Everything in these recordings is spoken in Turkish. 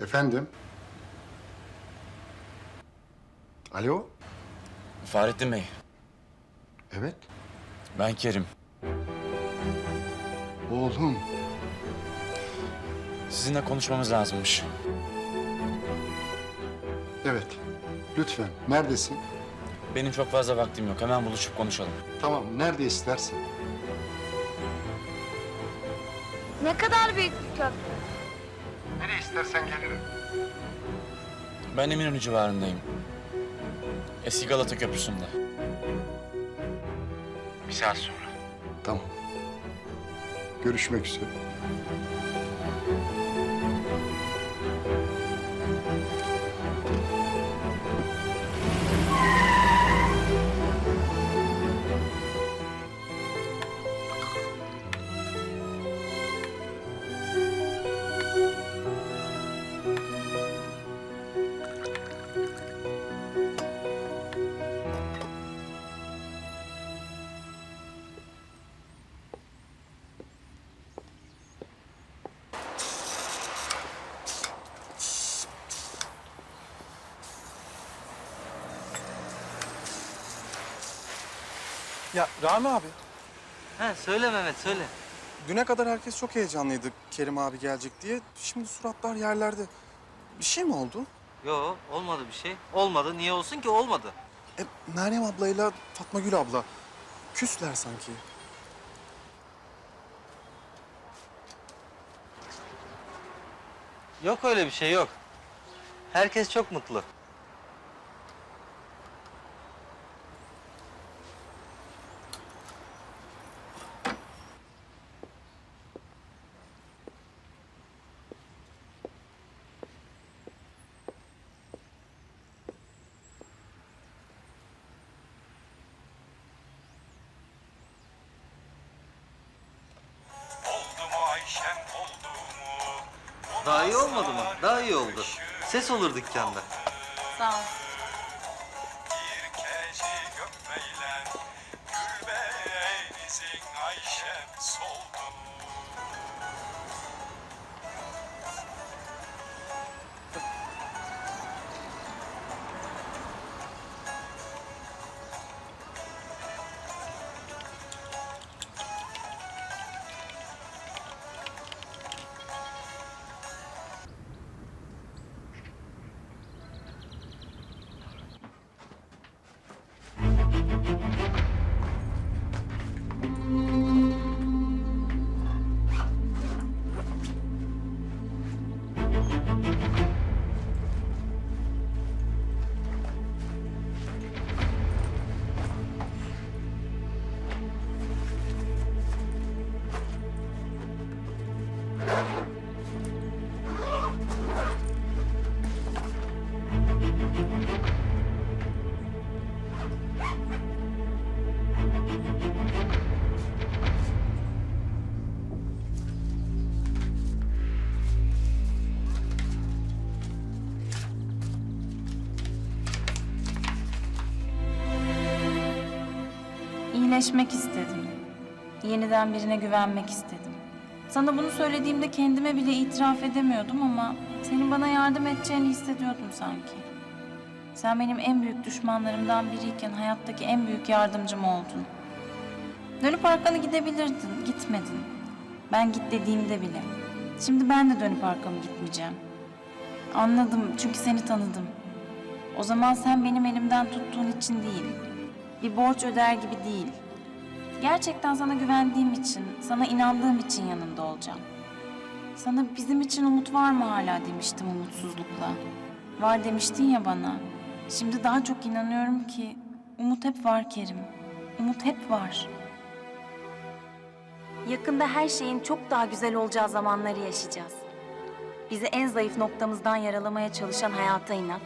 Efendim? Alo? Fahrettin Bey, Evet. ben Kerim. Oğlum. Sizinle konuşmamız lazımmış. Evet. Lütfen. Neredesin? Benim çok fazla vaktim yok. Hemen buluşup konuşalım. Tamam. Nerede istersen. Ne kadar büyük bir köprü. Nereye istersen gelirim. Ben Eminönü civarındayım. Eski Galata Köprüsü'nde. Bir saat sonra. Tamam. Görüşmek üzere. Ya Rami abi, He söyle Mehmet söyle. düne kadar herkes çok heyecanlıydı Kerim abi gelecek diye. Şimdi suratlar yerlerde. Bir şey mi oldu? Yo olmadı bir şey. Olmadı. Niye olsun ki olmadı. E, Meryem ablayla Fatma Gül abla küsler sanki. Yok öyle bir şey yok. Herkes çok mutlu. Daha iyi olmadı mı? Daha iyi oldu. Ses olur dükkanda. Sağ ol. Ayşem soldu İyileşmek istedim. Yeniden birine güvenmek istedim. Sana bunu söylediğimde kendime bile itiraf edemiyordum ama senin bana yardım edeceğini hissediyordum sanki. Sen benim en büyük düşmanlarımdan biriyken hayattaki en büyük yardımcım oldun. Dönüp arkanı gidebilirdin, gitmedin. Ben git dediğimde bile. Şimdi ben de dönüp arkamı gitmeyeceğim. Anladım çünkü seni tanıdım. O zaman sen benim elimden tuttuğun için değil, bir borç öder gibi değil. Gerçekten sana güvendiğim için, sana inandığım için yanında olacağım. Sana bizim için umut var mı hala demiştim umutsuzlukla. Var demiştin ya bana. Şimdi daha çok inanıyorum ki umut hep var Kerim. Umut hep var. Yakında her şeyin çok daha güzel olacağı zamanları yaşayacağız. Bizi en zayıf noktamızdan yaralamaya çalışan hayata inat.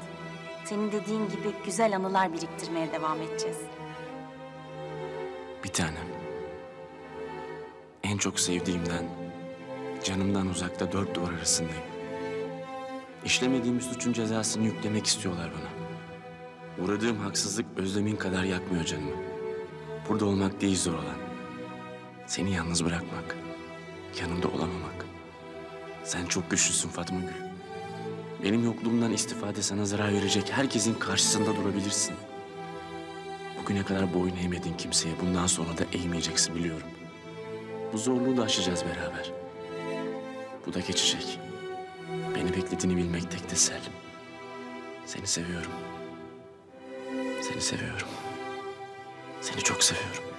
Senin dediğin gibi güzel anılar biriktirmeye devam edeceğiz. Bir tanem. En çok sevdiğimden, canımdan uzakta dört duvar arasındayım. İşlemediğim suçun cezasını yüklemek istiyorlar bana. Uğradığım haksızlık özlemin kadar yakmıyor canımı. Burada olmak değil zor olan. Seni yalnız bırakmak, yanımda olamamak. Sen çok güçlüsün Fatma Gül. Benim yokluğumdan istifade sana zarar verecek herkesin karşısında durabilirsin. Bugüne kadar boyun eğmedin kimseye. Bundan sonra da eğmeyeceksin biliyorum. Bu zorluğu da aşacağız beraber. Bu da geçecek. Beni beklediğini bilmek tek tesellim. Seni seviyorum. Seni seviyorum. Seni çok seviyorum.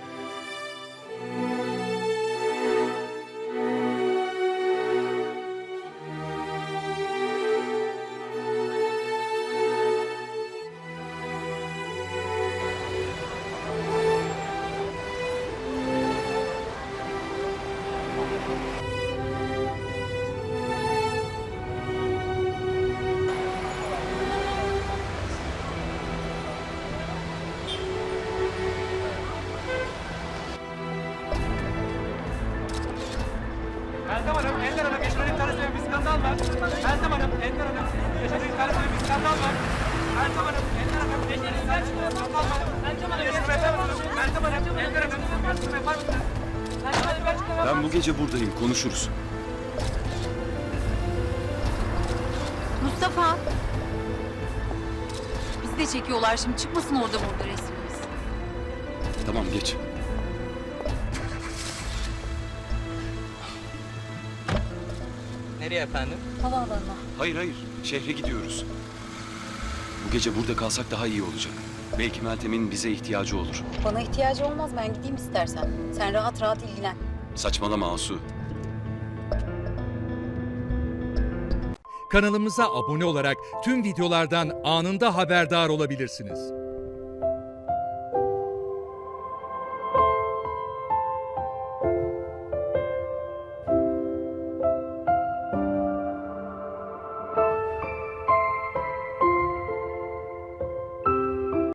Ben bu gece buradayım, konuşuruz. Mustafa. Bizi de çekiyorlar şimdi. Çıkmasın orada burada resmimiz. Tamam, geç. Nereye efendim? Havaalanına. Hayır, hayır. Şehre gidiyoruz. Bu gece burada kalsak daha iyi olacak. Belki Meltem'in bize ihtiyacı olur. Bana ihtiyacı olmaz ben gideyim istersen. Sen rahat rahat ilgilen. Saçmalama Asu. Kanalımıza abone olarak tüm videolardan anında haberdar olabilirsiniz.